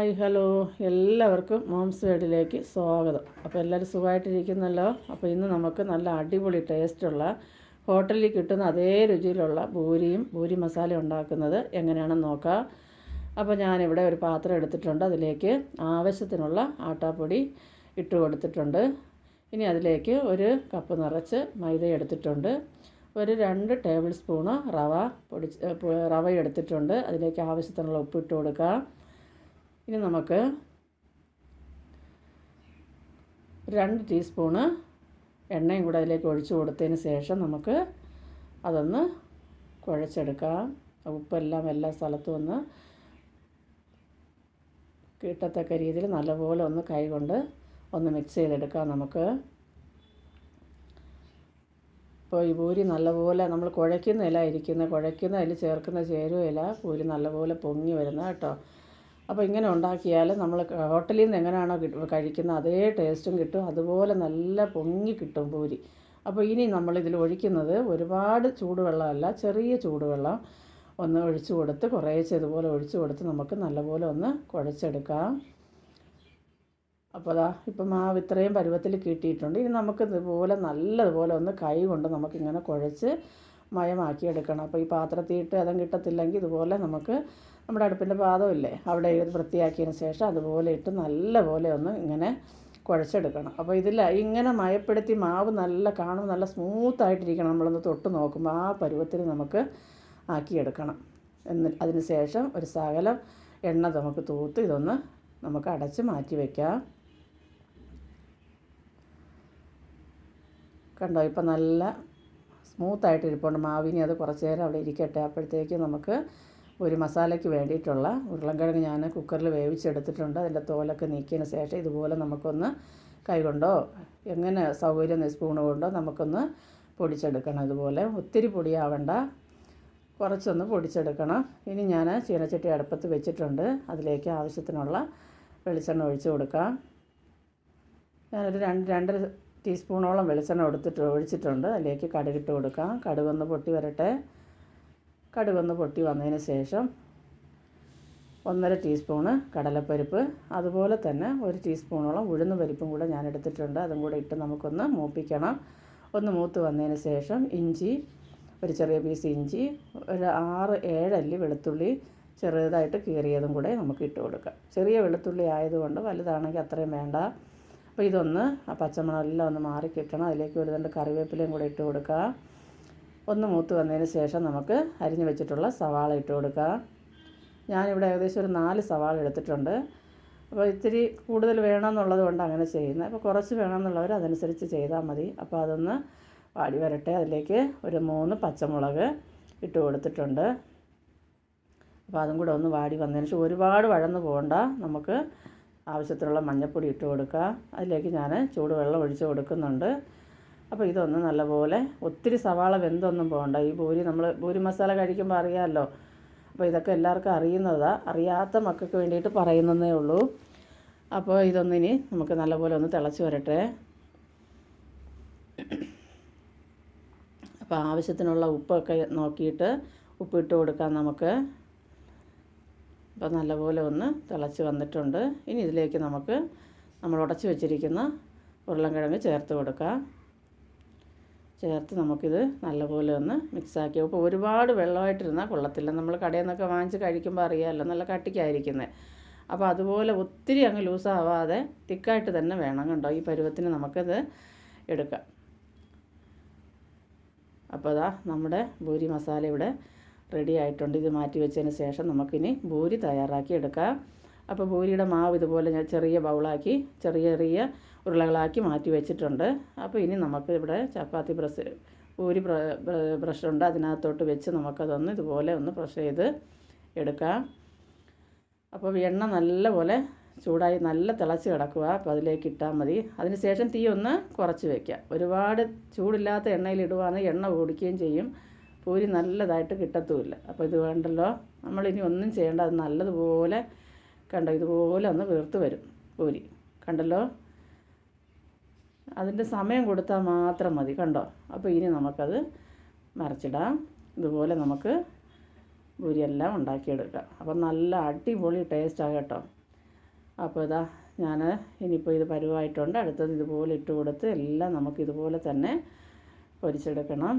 Hi hello. എല്ലാവർക്കും moms വേഡിലേക്ക് സ്വാഗതം. അപ്പോൾ എല്ലാവരും സുഖമായിട്ടിരിക്കുന്നല്ലോ? അപ്പോൾ ഇന്ന് നമുക്ക് നല്ല അടിപൊളി ടേസ്റ്റുള്ള ഹോട്ടലിൽ കിട്ടുന്ന അതേ രുചിയിലുള്ള പൂരിയും പൂരി മസാല ഉണ്ടാക്കുന്നത് എങ്ങനെയാണെന്ന് നോക്കാം. അപ്പോൾ ഞാനിവിടെ ഒരു പാത്രം എടുത്തിട്ടുണ്ട്. അതിലേക്ക് ആവശ്യത്തിനുള്ള ആട്ടാപ്പൊടി ഇട്ട് കൊടുത്തിട്ടുണ്ട്. ഇനി അതിലേക്ക് ഒരു കപ്പ് നിറച്ച് മൈദ എടുത്തിട്ടുണ്ട്. ഒരു രണ്ട് ടേബിൾ സ്പൂണ് റവ പൊടി റവ എടുത്തിട്ടുണ്ട്. അതിലേക്ക് ആവശ്യത്തിനുള്ള ഉപ്പ് ഇട്ട് ഇനി നമുക്ക് രണ്ട് ടീസ്പൂണ് എണ്ണയും കൂടെ അതിലേക്ക് ഒഴിച്ചു കൊടുത്തതിന് ശേഷം നമുക്ക് അതൊന്ന് കുഴച്ചെടുക്കാം. ഉപ്പെല്ലാം എല്ലാ സ്ഥലത്തും ഒന്ന് കിട്ടത്തക്ക രീതിയിൽ നല്ലപോലെ ഒന്ന് കൈകൊണ്ട് ഒന്ന് മിക്സ് ചെയ്തെടുക്കാം നമുക്ക്. ഇപ്പോൾ ഈ പൂരി നല്ലപോലെ നമ്മൾ കുഴയ്ക്കുന്ന ഇല ഇരിക്കുന്ന കുഴയ്ക്കുന്ന അതിൽ ചേർക്കുന്ന ചേരുവ ഇല പൂരി നല്ലപോലെ പൊങ്ങി വരുന്ന കേട്ടോ. അപ്പോൾ ഇങ്ങനെ ഉണ്ടാക്കിയാൽ നമ്മൾ ഹോട്ടലിൽ നിന്ന് എങ്ങനെയാണോ കഴിക്കുന്ന അതേ ടേസ്റ്റും കിട്ടും. അതുപോലെ നല്ല പൊങ്ങി കിട്ടും പൂരി. അപ്പോൾ ഇനി നമ്മളിതിൽ ഒഴിക്കുന്നത് ഒരുപാട് ചൂടുവെള്ളമല്ല ചെറിയ ചൂടുവെള്ളം ഒന്ന് ഒഴിച്ചു കൊടുത്ത് കുറേശ്ശെ ഇതുപോലെ ഒഴിച്ചു കൊടുത്ത് നമുക്ക് നല്ലപോലെ ഒന്ന് കുഴച്ചെടുക്കാം. അപ്പോൾ അതാ ഇപ്പം മാവ് ഇത്രയും പരുവത്തിൽ കിട്ടിയിട്ടുണ്ട്. ഇനി നമുക്ക് ഇതുപോലെ നല്ലതുപോലെ ഒന്ന് കൈ കൊണ്ട് നമുക്കിങ്ങനെ കുഴച്ച് മയമാക്കി എടുക്കണം അപ്പോൾ ഈ പാത്രത്തിൽ ഇട്ട് അതം കിട്ടത്തില്ലെങ്കിൽ ഇതുപോലെ നമുക്ക് നമ്മുടെ അടുപ്പിന്റെ പാദമില്ലേ അവിടെ വൃത്തിയാക്കിയതിന് ശേഷം അതുപോലെ ഇട്ട് നല്ലപോലെ ഒന്ന് ഇങ്ങനെ കുഴച്ചെടുക്കണം. അപ്പോൾ ഇതിൽ ഇങ്ങനെ മയപ്പെടുത്തി മാവ് നല്ല കാണും നല്ല സ്മൂത്തായിട്ടിരിക്കണം. നമ്മളൊന്ന് തൊട്ട് നോക്കുമ്പോൾ ആ പരുവത്തിൽ നമുക്ക് ആക്കിയെടുക്കണം. എന്ന് അതിന് ശേഷം ഒരു സകലം എണ്ണ നമുക്ക് തൂത്ത് ഇതൊന്ന് നമുക്ക് അടച്ച് മാറ്റി വയ്ക്കാം കണ്ടോ? ഇപ്പം നല്ല സ്മൂത്തായിട്ട് ഇരിപ്പുണ്ട്. മാവിനി അത് കുറച്ച് നേരം അവിടെ ഇരിക്കട്ടെ. അപ്പോഴത്തേക്ക് നമുക്ക് ഒരു മസാലയ്ക്ക് വേണ്ടിയിട്ടുള്ള ഉരുളൻകിഴങ്ങ് ഞാൻ കുക്കറിൽ വേവിച്ചെടുത്തിട്ടുണ്ട്. അതിന്റെ തോലൊക്കെ നീക്കിയതിന് ശേഷം ഇതുപോലെ നമുക്കൊന്ന് കൈകൊണ്ടോ എങ്ങനെ സൗകര്യം സ്പൂണ് കൊണ്ടോ നമുക്കൊന്ന് പൊടിച്ചെടുക്കണം. ഇതുപോലെ ഒത്തിരി പൊടിയാവണ്ട. കുറച്ചൊന്ന് പൊടിച്ചെടുക്കണം. ഇനി ഞാൻ ചീനച്ചട്ടി അടുപ്പത്ത് വെച്ചിട്ടുണ്ട്. അതിലേക്ക് ആവശ്യത്തിനുള്ള വെളിച്ചെണ്ണ ഒഴിച്ച് കൊടുക്കാം. ഞാനൊരു രണ്ട് രണ്ടര ടീസ്പൂണോളം വെളിച്ചെണ്ണ എടുത്തിട്ട് ഒഴിച്ചിട്ടുണ്ട്. അതിലേക്ക് കടുകിട്ട് കൊടുക്കാം. കടുകൊന്ന് പൊട്ടി വരട്ടെ. കടുകൊന്ന് പൊട്ടി വന്നതിന് ശേഷം ഒന്നര ടീസ്പൂണ് കടലപ്പരിപ്പ്. അതുപോലെ തന്നെ ഒരു ടീസ്പൂണോളം ഉഴുന്ന് പരിപ്പും കൂടെ ഞാൻ എടുത്തിട്ടുണ്ട്. അതും കൂടെ ഇട്ട് നമുക്കൊന്ന് മൂപ്പിക്കണം. ഒന്ന് മൂത്ത് വന്നതിന് ശേഷം ഇഞ്ചി ഒരു ചെറിയ പീസ് ഇഞ്ചി ഒരു ആറ് ഏഴല്ലി വെളുത്തുള്ളി ചെറുതായിട്ട് കീറിയതും കൂടെ നമുക്ക് ഇട്ട് കൊടുക്കാം. ചെറിയ വെളുത്തുള്ളി ആയതുകൊണ്ട് വലുതാണെങ്കിൽ അത്രയും വേണ്ട. അപ്പോൾ ഇതൊന്ന് ആ പച്ചമണം എല്ലാം ഒന്ന് മാറി കിട്ടണം. അതിലേക്ക് ഒരു രണ്ട് കറിവേപ്പിലയും കൂടെ ഇട്ട് കൊടുക്കുക ഒന്ന് മൂത്ത് വന്നതിന് ശേഷം നമുക്ക് അരിഞ്ഞു വെച്ചിട്ടുള്ള സവാള ഇട്ട് കൊടുക്കുക ഞാനിവിടെ ഏകദേശം ഒരു നാല് സവാള എടുത്തിട്ടുണ്ട്. അപ്പോൾ ഇത്തിരി കൂടുതൽ വേണമെന്നുള്ളത് കൊണ്ട് അങ്ങനെ ചെയ്യുന്നത്. അപ്പോൾ കുറച്ച് വേണമെന്നുള്ളവർ അതനുസരിച്ച് ചെയ്താൽ മതി. അപ്പോൾ അതൊന്ന് വാടി വരട്ടെ. അതിലേക്ക് ഒരു മൂന്ന് പച്ചമുളക് ഇട്ട് കൊടുത്തിട്ടുണ്ട്. അപ്പോൾ അതും കൂടെ ഒന്ന് വാടി വന്നതിന് ശേഷം ഒരുപാട് വഴന്ന് പോകണ്ട. നമുക്ക് ആവശ്യത്തിനുള്ള മഞ്ഞൾപ്പൊടി ഇട്ട് കൊടുക്കുക. അതിലേക്ക് ഞാൻ ചൂടുവെള്ളം ഒഴിച്ച് കൊടുക്കുന്നുണ്ട്. അപ്പോൾ ഇതൊന്ന് നല്ലപോലെ ഒത്തിരി സവാള വെന്തൊന്നും പോകണ്ട. ഈ പൂരി നമ്മൾ പൂരി മസാല കഴിക്കുമ്പോൾ അറിയാമല്ലോ. അപ്പോൾ ഇതൊക്കെ എല്ലാവർക്കും അറിയുന്നതാണ് അറിയാത്ത മക്കൾക്ക് വേണ്ടിയിട്ട് പറയുന്നതേ ഉള്ളൂ. അപ്പോൾ ഇതൊന്നിനി നമുക്ക് നല്ലപോലെ ഒന്ന് തിളച്ച് വരട്ടെ. അപ്പോൾ ആവശ്യത്തിനുള്ള ഉപ്പൊക്കെ നോക്കിയിട്ട് ഉപ്പിട്ട് കൊടുക്കാം നമുക്ക്. അപ്പോൾ നല്ലപോലെ ഒന്ന് തിളച്ച് വന്നിട്ടുണ്ട്. ഇനി ഇതിലേക്ക് നമുക്ക് നമ്മൾ ഉടച്ച് വെച്ചിരിക്കുന്ന ഉരുളൻകിഴങ്ങ് ചേർത്ത് കൊടുക്കാം. ചേർത്ത് നമുക്കിത് നല്ലപോലെ ഒന്ന് മിക്സാക്കി അപ്പോൾ ഒരുപാട് വെള്ളമായിട്ടിരുന്നാൽ കൊള്ളത്തില്ല. നമ്മൾ കടയിൽ നിന്നൊക്കെ വാങ്ങിച്ച് കഴിക്കുമ്പോൾ അറിയാമല്ലോ നല്ല കട്ടിക്കായിരിക്കുന്നത് അപ്പോൾ അതുപോലെ ഒത്തിരി അങ്ങ് ലൂസാവാതെ തിക്കായിട്ട് തന്നെ വേണം കണ്ടോ? ഈ പരുവത്തിന് നമുക്കത് എടുക്കാം. അപ്പോൾ അതാ നമ്മുടെ ഭൂരി മസാല ഇവിടെ റെഡി ആയിട്ടുണ്ട്. ഇത് മാറ്റി വെച്ചതിന് ശേഷം നമുക്കിനി ഭൂരി തയ്യാറാക്കി എടുക്കാം. അപ്പോൾ ഭൂരിയുടെ മാവ് ഇതുപോലെ ഞാൻ ചെറിയ ബൗളാക്കി ചെറിയ ചെറിയ ഉരുളകളാക്കി മാറ്റി വെച്ചിട്ടുണ്ട്. അപ്പോൾ ഇനി നമുക്ക് ഇവിടെ ചപ്പാത്തി ബ്രഷ് പൂരി ബ്രഷുണ്ട് അതിനകത്തോട്ട് വെച്ച് നമുക്കതൊന്ന് ഇതുപോലെ ഒന്ന് ബ്രഷ് ചെയ്ത് എടുക്കാം. അപ്പോൾ എണ്ണ നല്ലപോലെ ചൂടായി നല്ല തിളച്ച് കിടക്കുക. അപ്പോൾ അതിലേക്ക് ഇട്ടാൽ മതി. അതിന് ശേഷം തീ ഒന്ന് കുറച്ച് വയ്ക്കുക ഒരുപാട് ചൂടില്ലാത്ത എണ്ണയിൽ ഇടുവാണെങ്കിൽ എണ്ണ ഓടിക്കുകയും ചെയ്യും. പൂരി നല്ലതായിട്ട് കിട്ടത്തുമില്ല. അപ്പോൾ ഇത് വേണ്ടല്ലോ? നമ്മളിനി ഒന്നും ചെയ്യേണ്ട അത് നല്ലതുപോലെ കണ്ടോ? ഇതുപോലെ ഒന്ന് വീർത്ത് വരും പൂരി. കണ്ടല്ലോ? അതിന്റെ സമയം കൊടുത്താൽ മാത്രം മതി. കണ്ടോ? അപ്പോൾ ഇനി നമുക്കത് മറിച്ചിടാം. ഇതുപോലെ നമുക്ക് പൂരിയെല്ലാം ഉണ്ടാക്കിയെടുക്കാം. അപ്പം നല്ല അടിപൊളി ടേസ്റ്റാണ് കേട്ടോ. അപ്പോൾ ഇതാ ഞാൻ ഇനിയിപ്പോൾ ഇത് പരുവായിട്ടുണ്ട്. അടുത്തത് ഇതുപോലെ ഇട്ട് കൊടുത്ത് എല്ലാം നമുക്ക് ഇതുപോലെ തന്നെ പൊരിച്ചെടുക്കണം.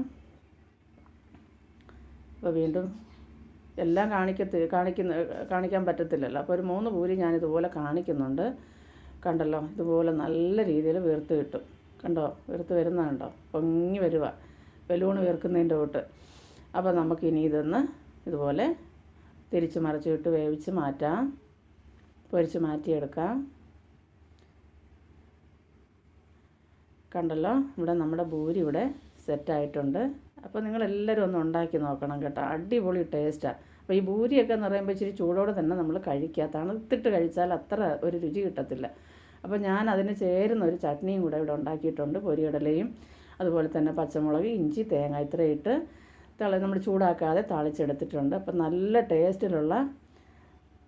അപ്പോൾ വീണ്ടും എല്ലാം കാണിക്കത്തി കാണിക്കുന്ന കാണിക്കാൻ പറ്റത്തില്ലല്ലോ. അപ്പോൾ ഒരു മൂന്ന് പൂരി ഞാൻ ഇതുപോലെ കാണിക്കുന്നുണ്ട്. കണ്ടല്ലോ? ഇതുപോലെ നല്ല രീതിയിൽ വീർത്ത് കിട്ടും. കണ്ടോ? വീർത്ത് വരുന്ന കണ്ടോ? പൊങ്ങി വരിക ബലൂണ് വീർക്കുന്നതിന്റെ തൊട്ട്. അപ്പോൾ നമുക്കിനി ഇതൊന്ന് ഇതുപോലെ തിരിച്ച് മറിച്ചിട്ട് വേവിച്ച് മാറ്റാം. പൊരിച്ച് മാറ്റിയെടുക്കാം. കണ്ടല്ലോ? ഇവിടെ നമ്മുടെ ഭൂരി ഇവിടെ സെറ്റായിട്ടുണ്ട്. അപ്പോൾ നിങ്ങളെല്ലാവരും ഒന്ന് ഉണ്ടാക്കി നോക്കണം കേട്ടോ. അടിപൊളി ടേസ്റ്റാണ് അപ്പോൾ ഈ ഭൂരിയൊക്കെ എന്ന് പറയുമ്പോൾ ഇച്ചിരി ചൂടോടെ തന്നെ നമ്മൾ കഴിക്കുക. തണുത്തിട്ട് കഴിച്ചാൽ അത്ര ഒരു രുചി കിട്ടത്തില്ല. അപ്പോൾ ഞാൻ അതിന് ചേരുന്ന ഒരു ചട്നിയും കൂടെ ഇവിടെ ഉണ്ടാക്കിയിട്ടുണ്ട്. പൊരികടലയും അതുപോലെ തന്നെ പച്ചമുളക് ഇഞ്ചി തേങ്ങ ഇത്രയിട്ട് തള നമ്മൾ ചൂടാക്കാതെ താളിച്ചെടുത്തിട്ടുണ്ട്. അപ്പം നല്ല ടേസ്റ്റിലുള്ള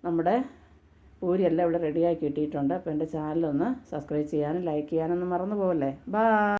നമ്മുടെ പൂരിയെല്ലാം ഇവിടെ റെഡിയാക്കി കിട്ടിയിട്ടുണ്ട്. അപ്പോൾ എന്റെ ചാനലൊന്ന് സബ്സ്ക്രൈബ് ചെയ്യാനും ലൈക്ക് ചെയ്യാനൊന്നും മറന്നു പോകല്ലേ ബാ